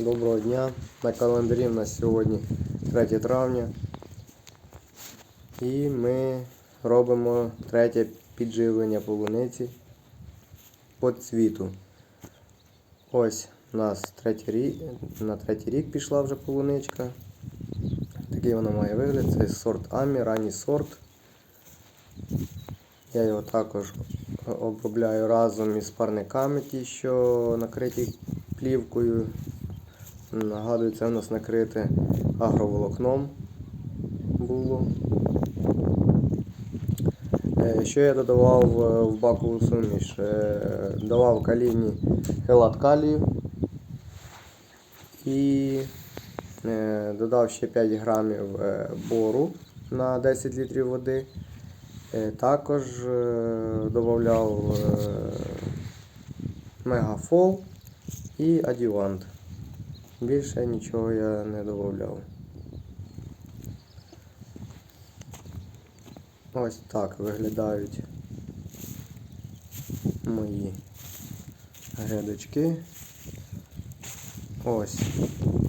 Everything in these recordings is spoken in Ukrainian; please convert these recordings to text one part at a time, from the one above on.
Доброго дня. На календарі в нас сьогодні 3 травня. І ми робимо третє підживлення полуниці по цвіту. Ось у нас третій рік, на третій рік пішла вже полуничка. Такий вона має вигляд. Це сорт Амі, ранній сорт. Я його також обробляю разом із парниками, ті, що накриті плівкою. Нагадую, це у нас накрите агроволокном було. Е, Що я додавав е, в бакову суміш? Е, Давав калійні хелат калію і додав ще 5 грамів бору на 10 літрів води. Також додавав мегафол і адювант. Більше нічого я не додавав. Ось так виглядають мої грядочки. Ось.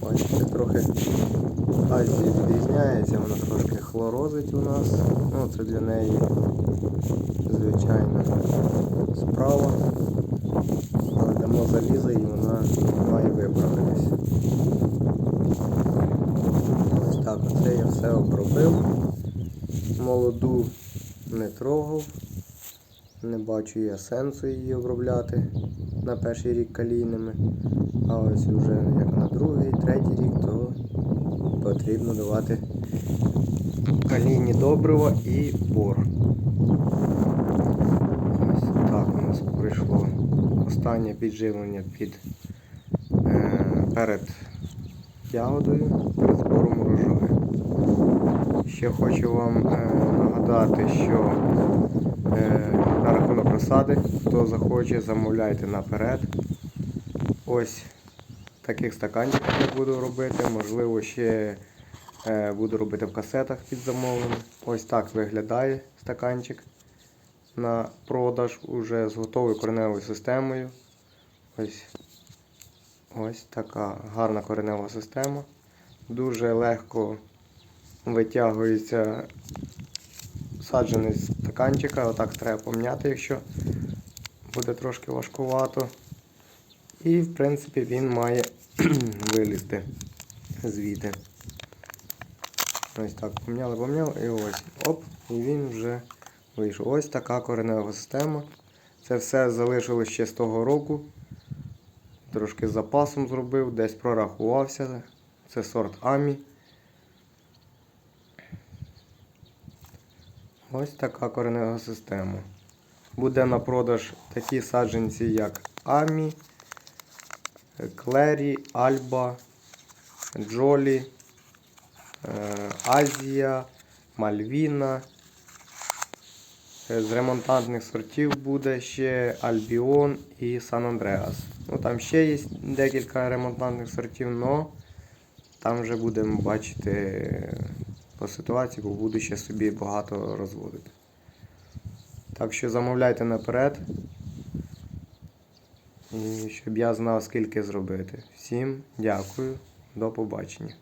Бачите, трохи азія відрізняється, вона трошки хлорозить у нас. Ну, це для неї звичайна справа. Але дамо залізо і вона має виправитись. Ось так, оце я все обробив. Молоду не трогав. Не бачу я сенсу її обробляти на перший рік калійними. А ось вже як на другий, третій рік, то потрібно давати калійні добрива і бор. Ось так у нас пройшло останнє підживлення під, е, перед ягодою, перед збором урожаю. Ще хочу вам е, нагадати, що е, на рахунок розсади, хто захоче, замовляйте наперед. Ось таких стаканчиків я буду робити. Можливо, ще е, буду робити в касетах під замовлення. Ось так виглядає стаканчик на продаж уже з готовою кореневою системою. Ось, ось така гарна коренева система. Дуже легко витягується саджений з стаканчика. Отак треба поміняти, якщо буде трошки важкувато. І в принципі він має вилізти звідти. Ось так поміняли, поміняли і ось. Оп, і він вже вийшов. Ось така коренева система. Це все залишилось ще з того року. Трошки запасом зробив, десь прорахувався. Це сорт Амі. Ось така коренева система. Буде на продаж такі саджанці, як Амі, Клері, Альба, Джолі, е, Азія, Мальвіна. Е, З ремонтантних сортів буде ще Альбіон і Сан Андреас. Ну, Там ще є декілька ремонтантних сортів, але там вже будемо бачити по ситуації, бо буду ще собі багато розводити. Так що замовляйте наперед, щоб я знав, скільки зробити. Всім дякую, до побачення.